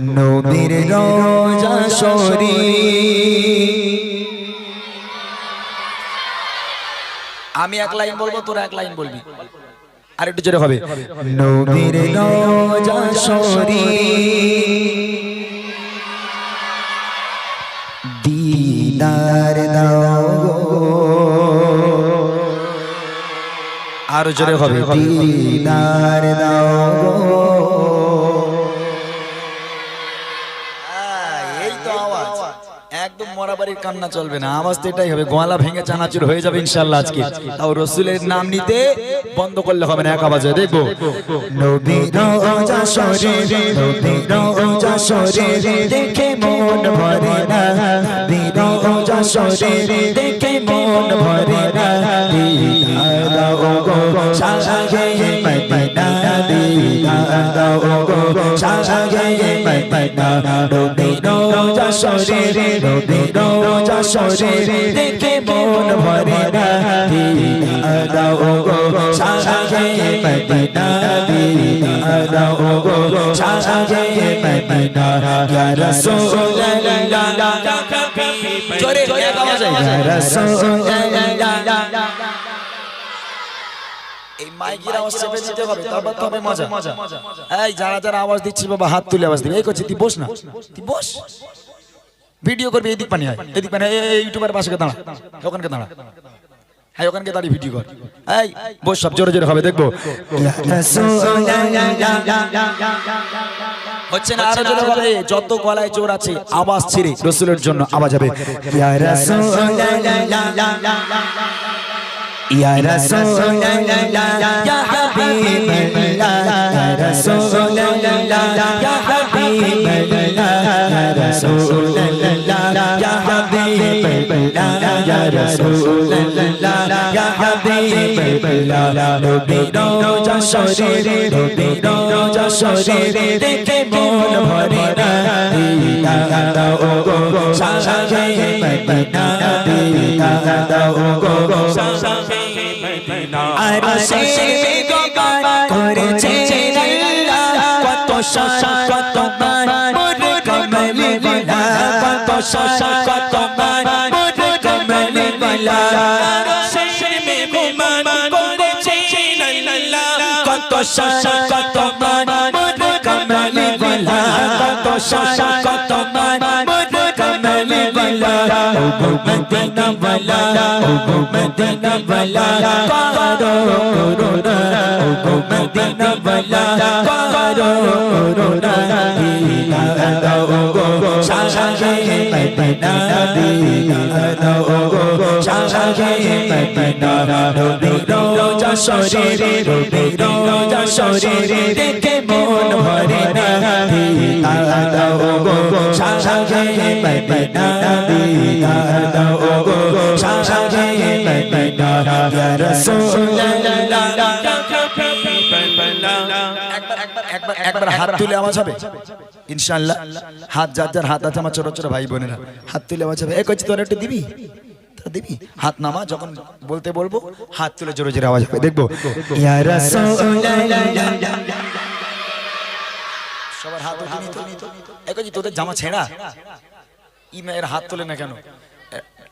নবীর রোজা আমি এক লাইন বলব, তোরা এক লাইন বলবি। আর একটু জোরে হবে। নবীর রোজা শরীফ। দিদার আরও জোরে হবে। দিদার দাও এই তো আওয়াজ। একদম মরাবাড়ির কান্না চলবে না। আওয়াজ তো এটাই হবে গোয়ালা ভেঙে চানাচুর হয়ে যাবে ইনশাল্লাহ আজকে। তাও রসুলের নাম নিতে বন্ধ করলে হবে না এক আওয়াজে দেখব। শরীরে শরীরে দেখে মন ভরে না। শরীরে দেখে মন গো সাগে মদিনা দাও গো সাগে মদিনা নবী রোজা শরীরে নবী রোজা শরীরে দেখে মন ভরে না দাও গো সাগে মদিনা দাও গো সাগে মদিনা ইয়া রাসূলুল্লাহ জোরে এক আওয়াজে ইয়া রাসূলুল্লাহ এই মাইকের আওয়াজ দিতে হবে তারপর তো হবে মজা এই যারা যারা আওয়াজ দিচ্ছিস বাবা হাত তুলে আওয়াজ দিবি এই করছি তুই বস না তুই বস ভিডিও করবি এদিক পানি হয় এদিক পানি এই এই ইউটিউবার পাশে দাঁড়া ওখানকে দাঁড়া হ্যাঁ ওখানকে দাঁড়িয়ে ভিডিও কর এই বস সব জোরে জোরে হবে দেখব হচ্ছে না আরও জোরে যত গলায় জোর আছে আওয়াজ ছিঁড়ে রসুলের জন্য আওয়াজ হবে ইয়া ইয়া ইয়া ইয়া রাসূলুল্লাহ ইয়া হাবিবাল্লাহ ইয়া রাসূলুল্লাহ ইয়া হাবিবাল্লাহ ইয়া রাসূলুল্লাহ ইয়া হাবিবাল্লাহ নবী রোজা শরীরে নবী রোজা শরীরে দেখে মন ভরে না দিদা দাও গো সাগে মদিনা দিদা দাও গো সাগে আর সে গোপাল করেছে আল্লাহ কত শাসা কত মান মোর কমলে বলা কত শাসা কত মান মোর কমলে বলা কত শাসা কত মান মোর কমলে বলা কত শাসা কত মান মোর কমলে বলা ও গো মদিনা বলা ও গো মদিনা বলা করো ও গো মদিনা বলা করো করোনা দিলা দাও গো সাগে মদিনা দিলা দাও গো সাগে মদিনা নবী রোজা শরীরে নবী রোজা শরীরে দেখে মন ভরে না দিলা দাও গো সাগে মদিনা দিলা দাও গো সাগে মদিনা ইয়া একবার হাত তুলে আওয়াজ হবে। ইনশাআল্লাহ। হাত যার যার হাত আছে আমার ছোট ছোট ভাই বোনেরা। হাত তুলে আওয়াজ হবে। এ কইছি তোর একটু দিবি? দিবি? হাত নামা যখন বলতে বলব হাত তুলে জোরে জোরে আওয়াজ হবে। দেখব? ইয়া সবার হাত উঠিনি তো। এ কইছি তোদের জামা ছেঁড়া? ই মেয়ের হাত তুলে না কেন?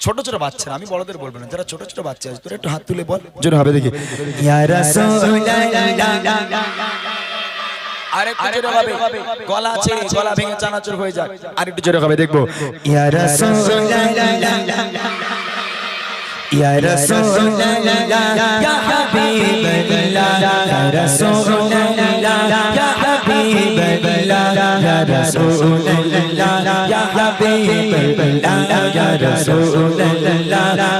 ছোট ছোট বাচ্চারা আমি বড়দের বলব না যারা ছোট ছোট বাচ্চা আছে তোরা একটু হাত তুলে বল। জোরে হবে দেখি। ইয়া আরেকটু জোরে হবে গলা ছেড়ে গলা ভেঙে চানাচুর হয়ে যাক। আরেকটু জোরে হবে দেখব। ইয়া রাসূলুল্লাহ। হাবিবাল্লাহ ইয়া রাসূলুল্লাহ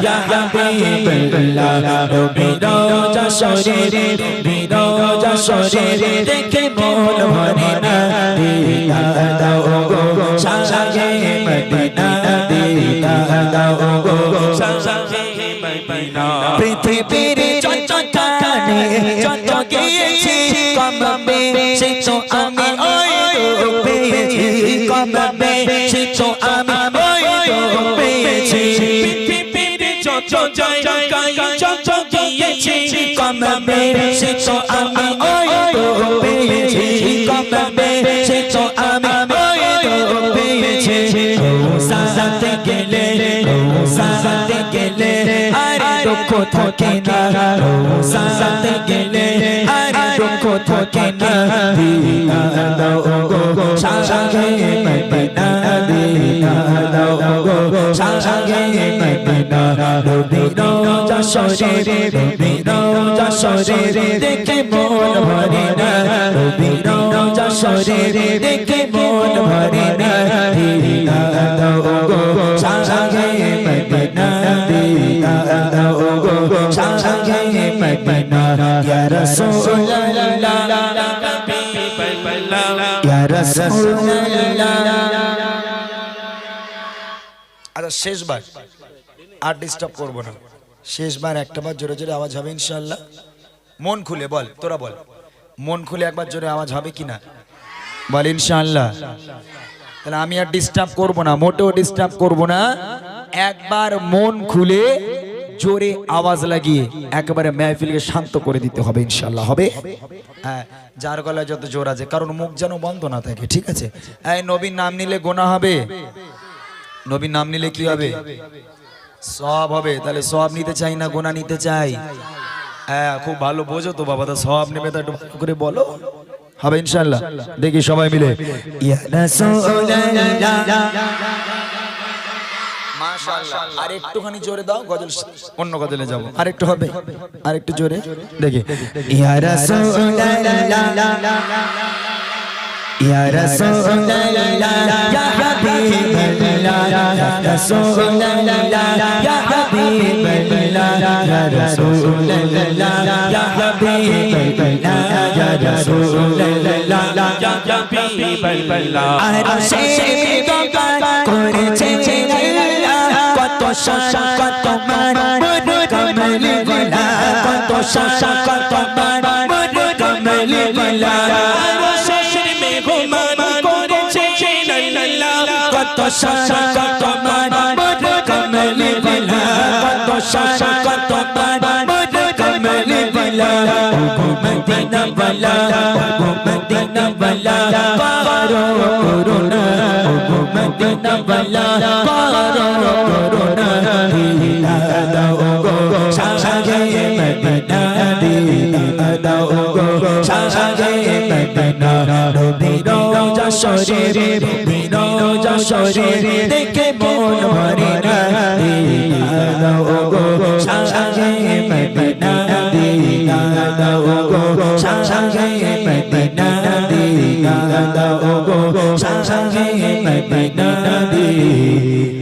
ইয়া হাবিবাল্লাহ নবী রোজা শরীরে নবী রোজা শরীরে দেখে মন ভরে না দিদা দাও গো সাগে মদিনা দিদা দাও গিয়েছি কম বেশি তো আমি ওই তো পেয়েছি কম বেশি তো আমি ওই তো পেয়েছি সাজাতে গেলে সাজাতে গেলে আর দুঃখ থাকে না সাজাতে গেলে আর দুঃখ থাকে না। দিনা দাও গো সাজাগে মদিনা দিনা দাও গো সাজাগে মদিনা রবিনো যশোরে রবিনো যশোরে দেখে মন ভরে না রবিনো যশোরে দেখে মন ভরে না দিনা দাও গো সাজাগে আচ্ছা শেষবার। আর ডিস্টার্ব করব না। শেষবার একটা বার জোরে জোরে আওয়াজ হবে ইনশাল্লাহ মন খুলে বল, তোরা বল। মন খুলে একবার জোরে আওয়াজ হবে কি না বল ইনশাল্লাহ তাহলে আমি আর ডিস্টার্ব করব না, মোটেও ডিস্টার্ব করব না। একবার মন খুলে জোরে আওয়াজ লাগিয়ে একেবারে মেহফিলকে শান্ত করে দিতে হবে ইনশাল্লাহ হবে? হ্যাঁ যার গলায় যত জোর আছে, কারণ মুখ যেন বন্ধ না থাকে, ঠিক আছে? এই নবীর নাম নিলে গোনা হবে? নবীর নাম নিলে কি হবে? সব হবে, তাহলে সব নিতে চাই না গোনা নিতে চাই? হ্যাঁ খুব ভালো বোঝো তো বাবা, তো সব নেবে তা একটু করে বলো। হবে ইনশাল্লাহ দেখি সবাই মিলে। ইয়া আর একটুখানি জোরে দাও গজল অন্য গজলে যাব। আর একটু হবে? আর একটু জোরে? দেখি। ইয়া রাসূলুল্লাহ। ইয়া ইয়া ইয়া ইয়া ইয়া ইয়া ইয়া ইয়া বিদকা করেছে। আল্লাহ শাসা কত মান মন কমলি গলা কত শাসা কত মান মন কমলি গলা আরশের মেহমান করেছে আল্লাহ কত শাসা কত মান মন কমলি গলা কত শাসা কত মান মন কমলি গলা মদিনা বালা মদিনা বালা পারো করুণা মদিনা বালা যশোরে রবিনো যশোরে দেখে মন ভরে না। ও গো সাগে মদিনা দিলা দাও গো সাগে মদিনা দিলা ও গো সাগে মদিনা দিলা